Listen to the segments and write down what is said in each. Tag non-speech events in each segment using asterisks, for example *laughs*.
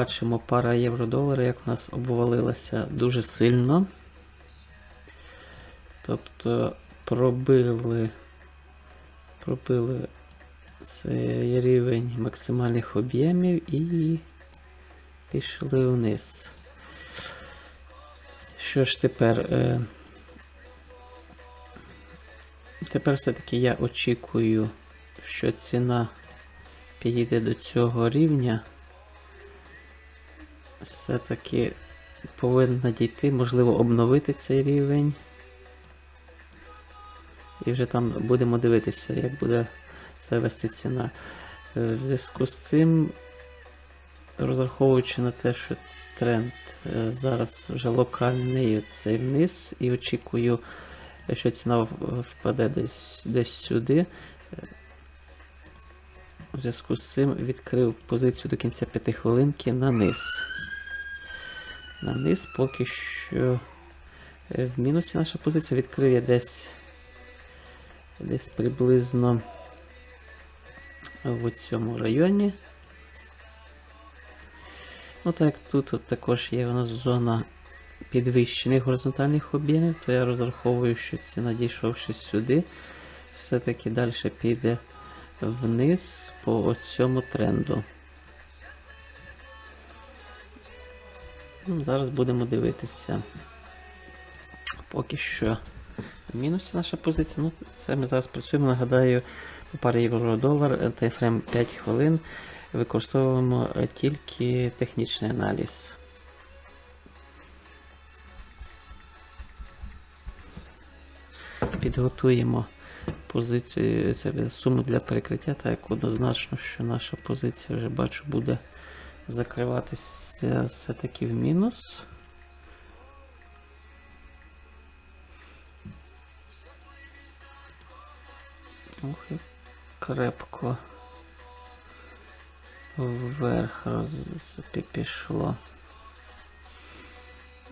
Бачимо пара євро-долара, як в нас обвалилася дуже сильно. Тобто пробили, пробили цей рівень максимальних об'ємів і пішли вниз. Що ж тепер? Е, Тепер все-таки я очікую, що ціна підійде до цього рівня. Все-таки повинна дійти, можливо, обновити цей рівень. І вже там будемо дивитися, як буде себе вести ціна. Е, В зв'язку з цим, розраховуючи на те, що тренд е, зараз вже локальний цей вниз, і очікую, що ціна впаде десь, десь сюди. е, В зв'язку з цим відкрив позицію до кінця 5 хвилинки на низ. На низ поки що е, в мінусі наша позиція відкриє десь десь приблизно в цьому районі. Ну так тут от також є у нас зона підвищених горизонтальних об'ємів, то я розраховую, що ціна дійшовши сюди, все-таки далі піде вниз по цьому тренду. Зараз будемо дивитися. Поки що в мінусі наша позиція. Ну, це ми зараз працюємо. Нагадаю, по парі євро-долар, тайфрейм 5 хвилин. Використовуємо е, тільки технічний аналіз. Підготуємо позицію, це суму для перекриття, так як однозначно, що наша позиція вже бачу буде закриватися все-таки в мінус. Ох, як крепко вверх роз... пішло.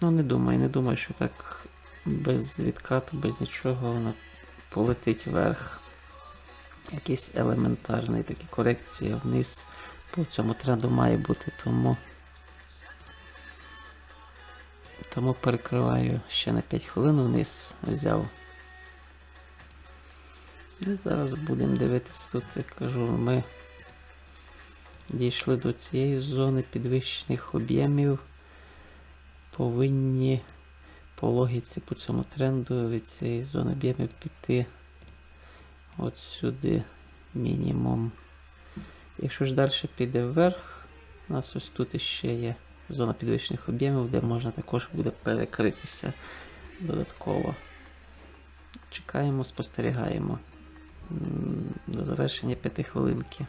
Ну, не думаю, не думаю, що так без відкату, без нічого вона полетить вверх. Якісь елементарні такі корекції вниз по цьому тренду має бути, тому. Тому перекриваю ще на 5 хвилин вниз взяв. І зараз будемо дивитися тут, я кажу, ми дійшли до цієї зони підвищених об'ємів. Повинні по логіці по цьому тренду від цієї зони об'ємів піти от сюди мінімум. Якщо ж далі піде вверх, у нас ось тут ще є зона підвищених об'ємів, де можна також буде перекритися додатково. Чекаємо, спостерігаємо до завершення 5 хвилинки.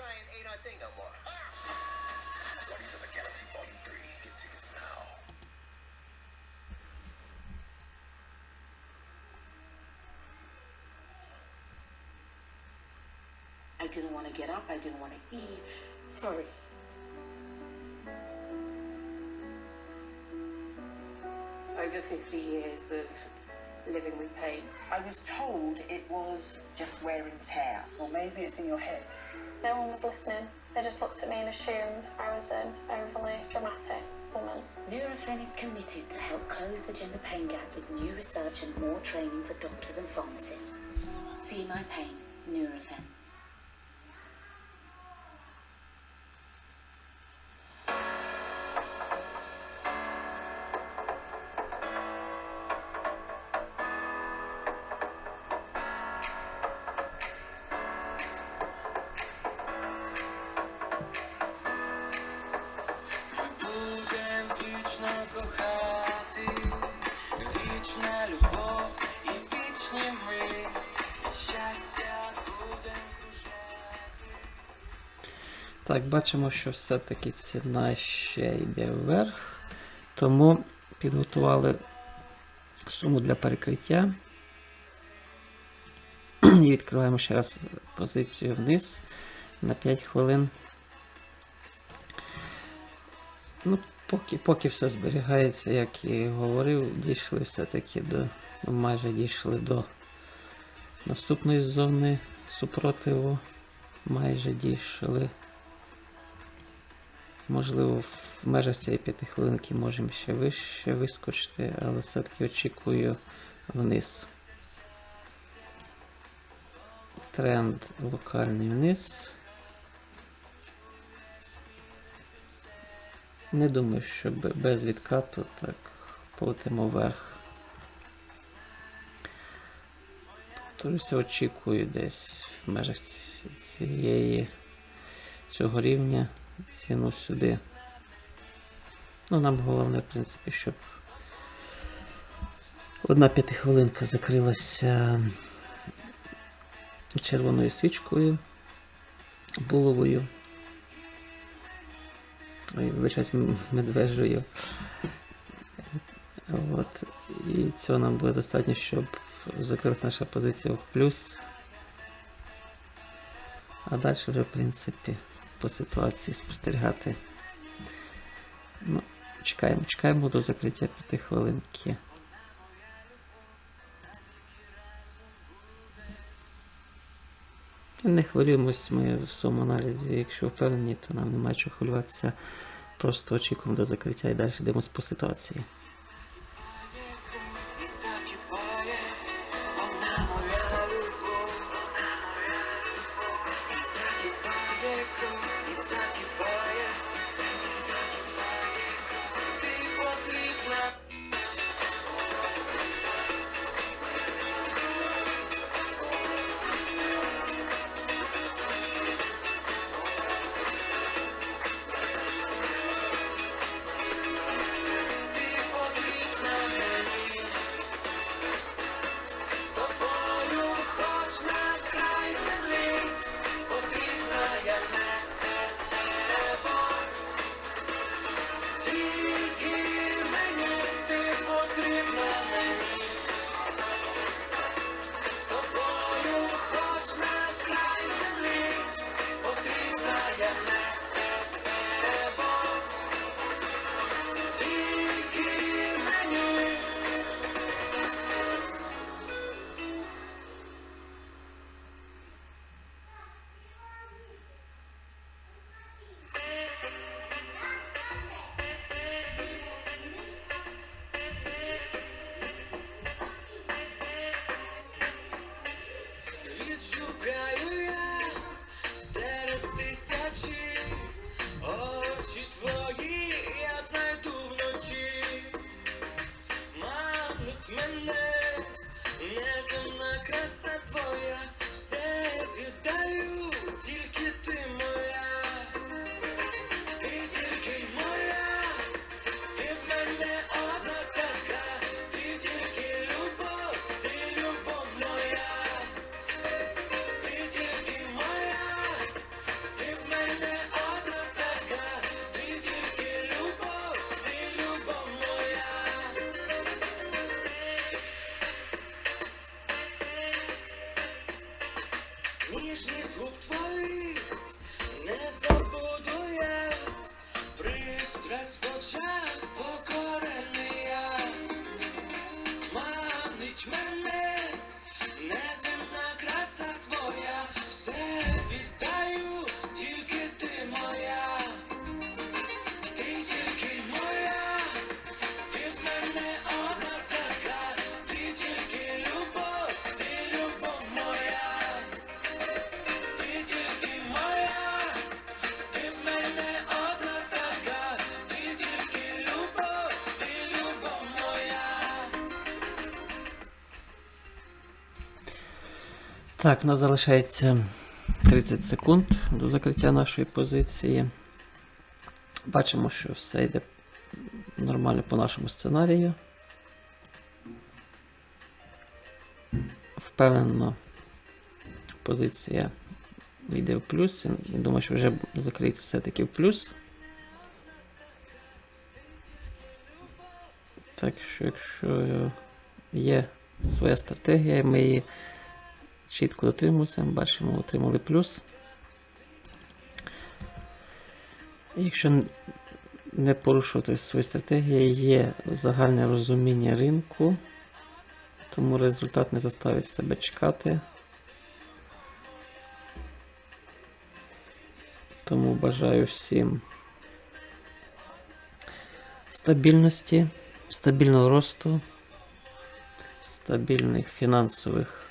Trying ain't our thing no more. Ah! Guardians of the Galaxy Volume 3. Get tickets now. I didn't want to get up. I didn't want to eat. Sorry. over 50 years of living with pain. I was told it was just wear and tear. Or maybe it's in your head. No one was listening. They just looked at me and assumed I was an overly dramatic woman. Nurofen is committed to help close the gender pain gap with new research and more training for doctors and pharmacists. See my pain, Nurofen. Так, бачимо, що все-таки ціна ще йде вверх. Тому підготували суму для перекриття. І відкриваємо ще раз позицію вниз на 5 хвилин. Ну, поки, поки все зберігається, як і говорив, дійшли все-таки до. Ну, майже дійшли до наступної зони супротиву. Майже дійшли. Можливо, в межах цієї п'ятихвилинки можемо ще вище вискочити, але все-таки очікую вниз. Тренд локальний вниз. Не думаю, що без відкату так полетимо вверх. Повторюся, очікую десь в межах цієї цього рівня ціну сюди. Ну, нам головне, в принципі, щоб одна п'ятихвилинка закрилася червоною свічкою булавою. Ой, медвежою. От. І цього нам буде достатньо, щоб закрилась наша позиція в плюс. А далі вже, в принципі, по ситуації спостерігати. Ну, чекаємо, чекаємо до закриття п'ятихвилинки. Не хвилюємось ми в своєму аналізі. Якщо впевнені, то нам немає чого хвилюватися. Просто очікуємо до закриття і далі йдемо по ситуації. Вона Whoa. *laughs* Так, у нас залишається 30 секунд до закриття нашої позиції. Бачимо, що все йде нормально по нашому сценарію. Впевнено, позиція йде в плюс. Я Думаю, що вже закриється все-таки в плюс. Так що, якщо є своя стратегія, ми її чітко дотримуємося, бачимо, отримали плюс. Якщо не порушувати свої стратегії, є загальне розуміння ринку, тому результат не заставить себе чекати. Тому бажаю всім стабільності, стабільного росту, стабільних фінансових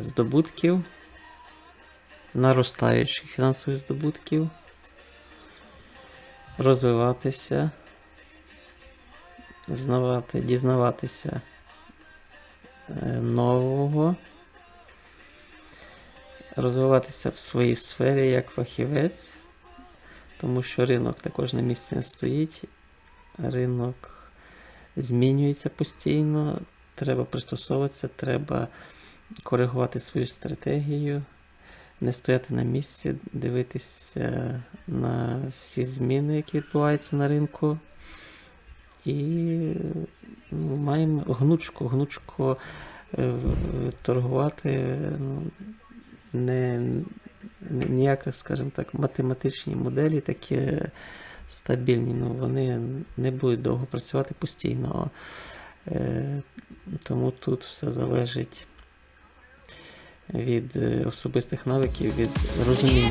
здобутків, наростаючих фінансових здобутків, розвиватися, взнавати, дізнаватися е, нового, розвиватися в своїй сфері як фахівець, тому що ринок також на місці не стоїть. Ринок змінюється постійно, треба пристосовуватися, треба коригувати свою стратегію, не стояти на місці, дивитися на всі зміни, які відбуваються на ринку. І ну, маємо гнучко, гнучко е, торгувати. Ну, не, не ніяк, скажімо так, математичні моделі такі стабільні, ну вони не будуть довго працювати постійно. Е, тому тут все залежить від е, особистих навиків, від розуміння.